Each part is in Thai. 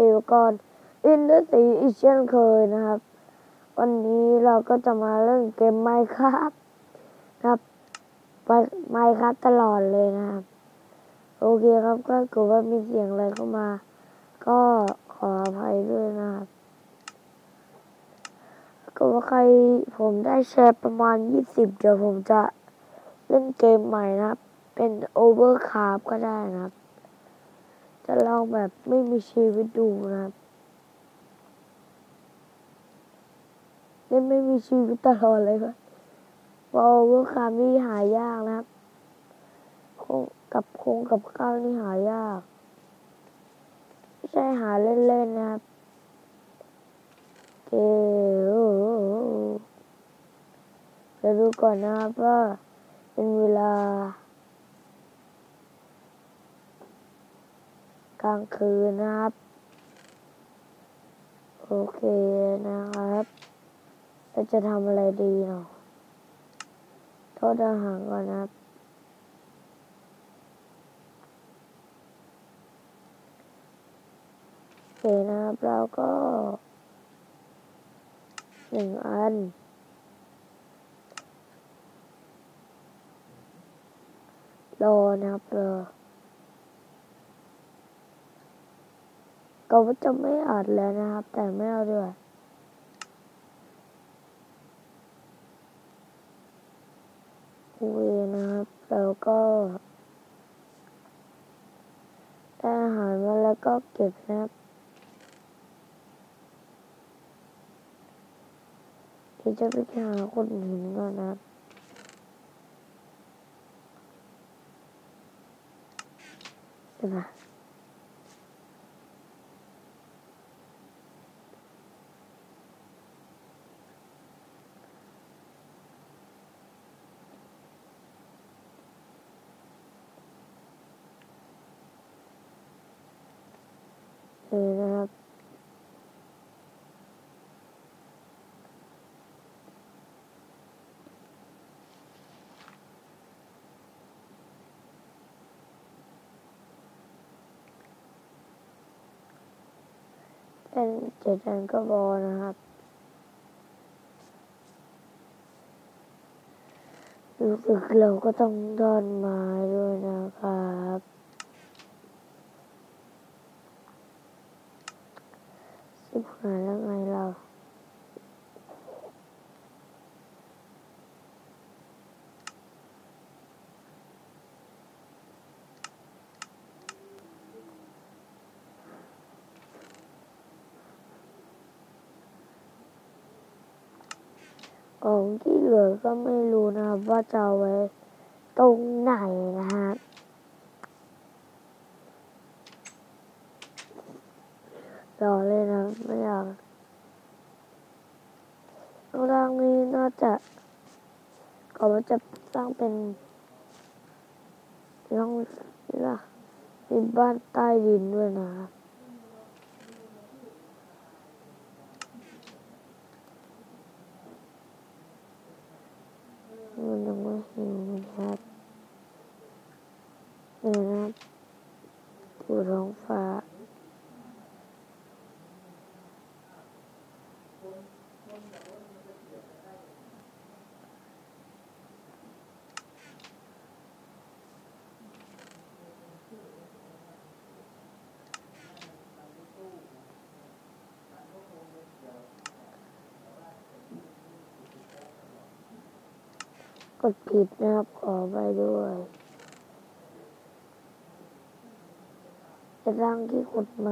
สีวกรอินเดสีอีกเช่นเคยนะครับ วันนี้เราก็จะมาเล่นเกมไมค์ครับนะครับไปไมค์ครับตลอดเลยนะครับ โอเคครับก็เกิดว่ามีเสียงอะไรเข้ามา ก็ขออภัยด้วยนะครับก็ว่าใครผมได้แชร์ประมาณ 20 เดี๋ยวผมจะเล่นเกมใหม่นะครับ เป็นโอเวอร์คาร์ก็ได้นะครับ จะลองแบบไม่มีชีวิตดูนะครับเล่นไม่มีชีวิตตลอดเลยครับโอเวอร์คาร์นี่หายากนะครับคงกับคงกับข้าวนี่หายาก ไม่ใช่หาเล่นๆนะครับเกเดี๋ยวดูก่อนนะครับว่าเป็นเวลา กลางคืนนะครับ โอเคนะครับเราจะทำอะไรดีเนาะโทษอาหารก่อนนะครับ โอเคนะครับเราก็หนึ่งอันรอนะครับรอ ก็ว่าจะไม่อัดแล้วนะครับ แต่ไม่เอาด้วยโอเคนะครับ แล้วก็ได้อาหารมาแล้วก็เก็บนะครับเดี๋ยวจะไปหาคนหินก่อนนะครับเดี๋ยวนะ เป็นเจ็ดอันก็พอนะครับรู้สึกเราก็ต้องดอนไม้ด้วยนะครับสิบหายแล้วไงเรา ของที่เหลือก็ไม่รู้นะครับว่าจะเอาไว้ตรงไหนนะครับรอเลยนะไม่อยากข้างล่างนี้น่าจะเขาว่าจะสร้างเป็นร่องล่ะมีบ้านใต้ดินด้วยนะครับ มันยังไม่ หนะครับนี่นะครับดูท้องฟ้า กดผิดนะครับ ขอไปด้วยจะร่างที่กฎหม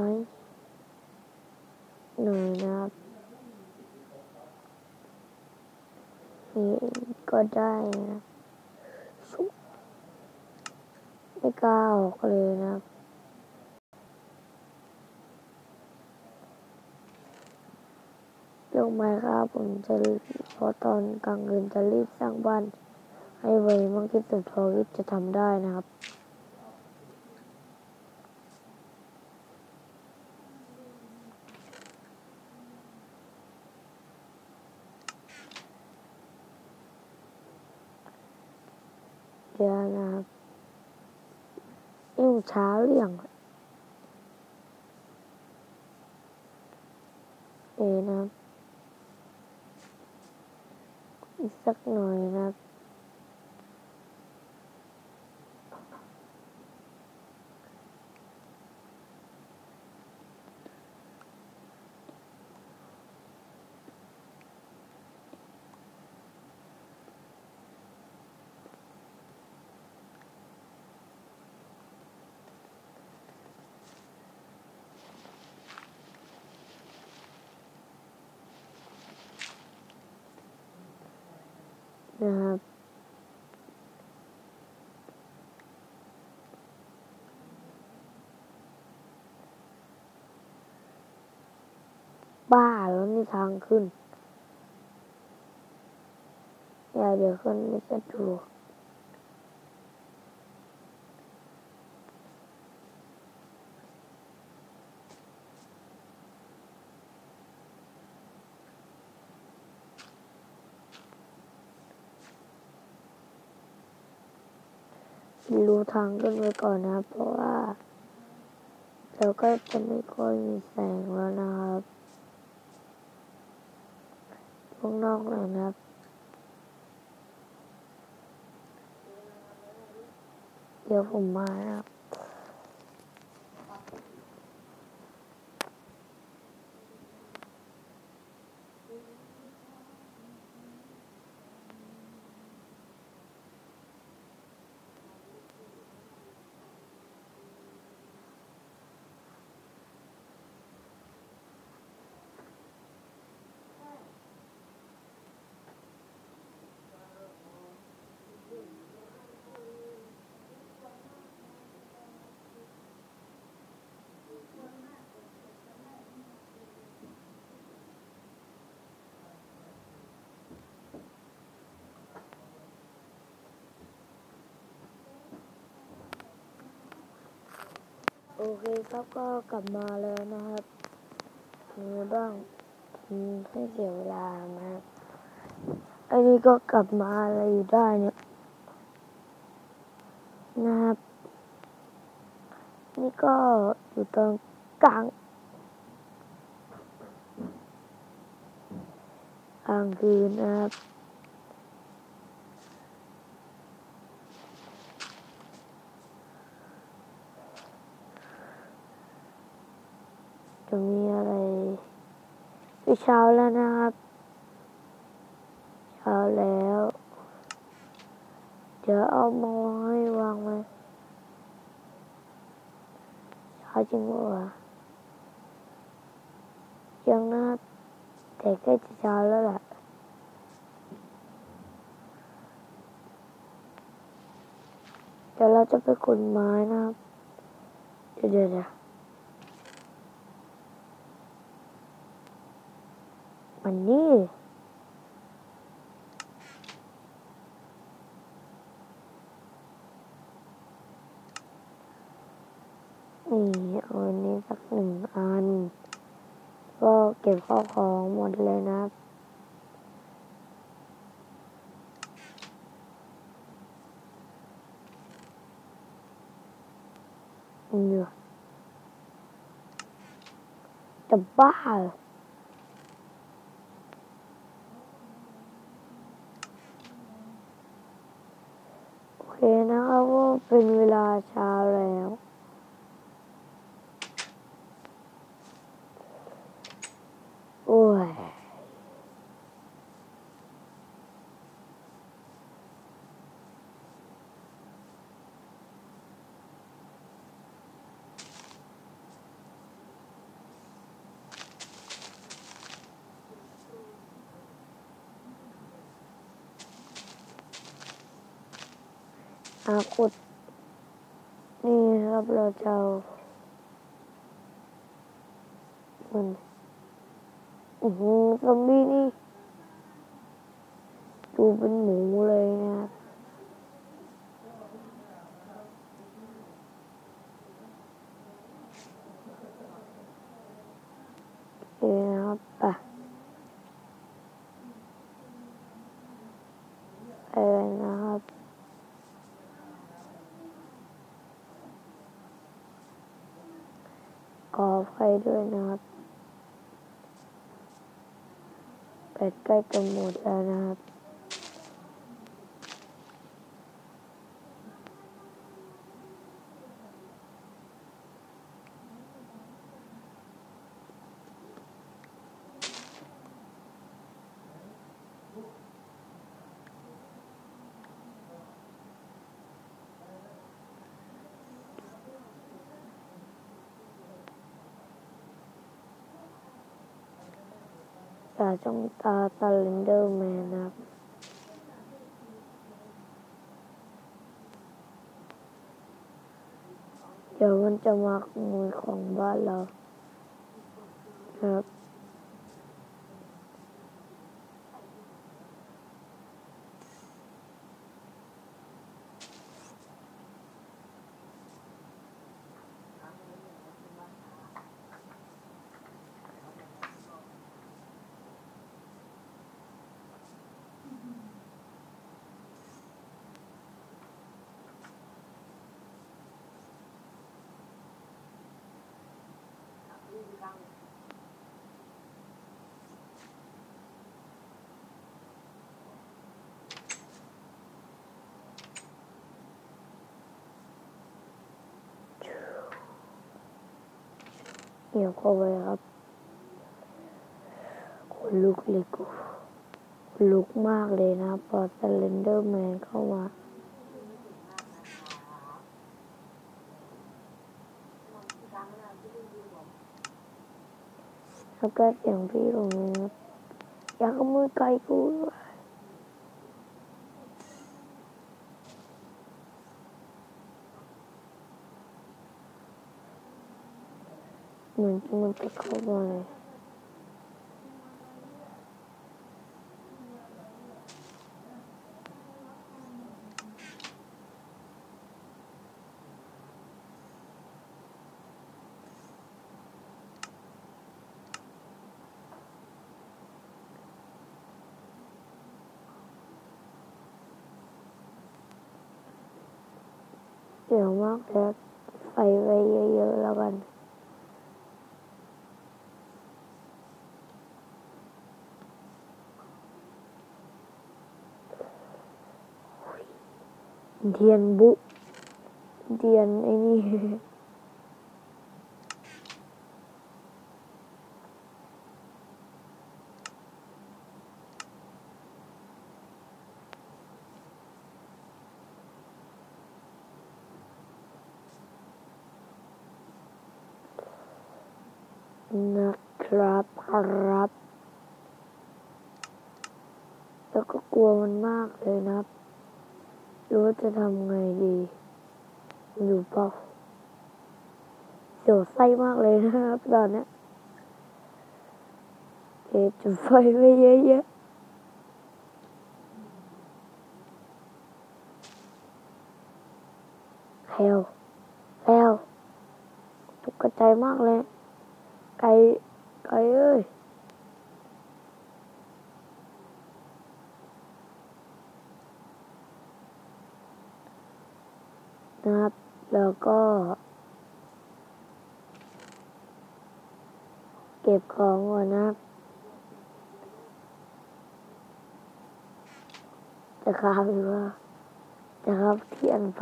หน่อยนะครับนี่ก็ได้นะชุบไม่กล้าออกเลยนะครับลงมาครับผมจะพอตอนกลางคืนจะรีบสร้างบ้าน ให้ไวมากที่สุดเท่าที่จะทำได้นะครับเดี๋ยวนะครับนี่มันเช้าหรือยังเอนะครับ อีกสักหน่อยนะครับ นะครับ บ้าแล้วนี่ทางขึ้น อย่าเดี๋ยวขึ้นไม่สะดวก รู้ทางขึ้นไว้ก่อนนะครับ เพราะว่าเราก็จะไม่ค่อยมีแสงแล้วนะครับข้างนอกหน่อยนะครับเดี๋ยวผมมานะครับ โอเคครับก็กลับมาแล้วนะครับเป็นไงบ้างอืมให้เสียเวลานะครับอันนี้ก็กลับมาอะไรอยู่ได้เนี่ยนะครับ นี่ก็อยู่ตรงกลางกลางคืนนะครับ จะมีอะไรไปเช้าแล้วนะครับ เช้าแล้ว เดี๋ยวเอามอให้วางไว้เช้าจริงปะวะยังนะครับแต่ใกล้จะเช้าแล้วแหละเดี๋ยวเราจะไปขุดไม้นะครับ เดี๋ยวเดี๋ยวเดี๋ย วมันนี่นี่เอาอันนี้สักหนึ่งอัน ก็เก็บข้าวของหมดเลยนะเหนื่อยจะบ้าเหรอโอเคนะครับว่าเป็นเวลาเช้าแล้ว โอ้ย อาขุด นี่ครับเราจะเอามันอือหือซอมบี้นี่ ดูเป็นหมูเลยนะครับโอเคนะครับไปไปเลยนะ อภัยด้วยนะครับแปดใกล้จะหมดแล้วนะครับ อย่าจ้องตาตาเลนเดอร์แมนนะครับเดี๋ยวมันจะมาขโมยของบ้านเราครับ เหนียเข้าไปครับคนลุกเลยกูขนลุกมากเลยนะพอสเลนเดอร์แมนเข้ามาแล้วก็เสียงพี่ผมนะครับอยากขโมยไก่กูด้วย เหมือนมันจะเข้ามาเเดียนเทียนบุเทียนไอ้นี่นะครับครับ แล้วก็กลัวมันมากเลยนะครับ รู้ว่าจะทำไงดีอยู่เปล่าเสียวไส้มากเลยนะครับตอนนี้เดี๋ยวจุดไฟไว้เยอะๆแล้วแล้วตกใจมากเลย ไก่ ไก่เอ้ย นะครับ แล้วก็ เก็บของก่อนนะครับ จะคาบหรือว่าจะครับเทียนไฟ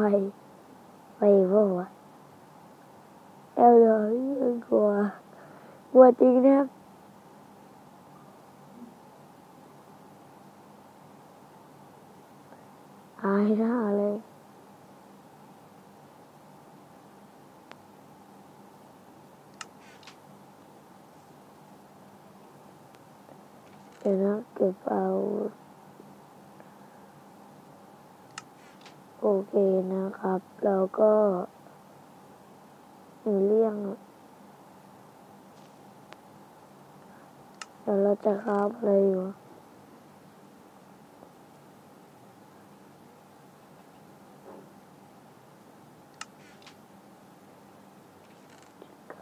ไปเปล่าวะเอลเลยกลัวกลัวจริงนะครับอายหน้าเลย เดี๋ยวนะเก็บเอาโอเคนะครับ แล้วก็มีเลี่ยงเดี๋ยวเราจะคราบอะไรอยู่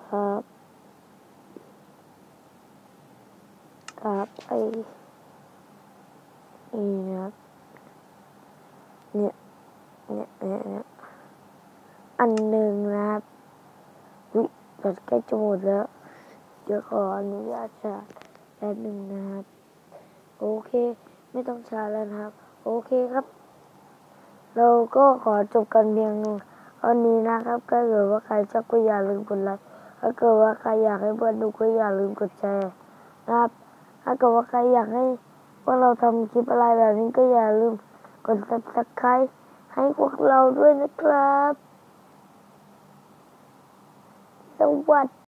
ครับครับไอ นี่นะครับเนี่ยเนี่ยเนี่ยเนี่ยอันหนึ่งนะครับวิแบตใกล้จะหมดแล้ว เดี๋ยวขออนุญาตชาร์จแป๊บหนึ่งนะครับ โอเค ไม่ต้องชาร์แล้วนะครับ โอเคครับ เราก็ขอจบกันเพียงเท่านี้นะครับถ้าเกิดว่าใครชอบก็อย่าลืมกดไลค์ถ้าเกิดว่าใครอยากให้เพื่อนดูก็อย่าลืมกดแชร์นะครับ ถ้าเกิดว่าใครอยากให้พว่าเราทำคลิปอะไรแบบนี้ก็อย่าลืมกด subscribe ให้พวกเราด้วยนะครับ สวัสดี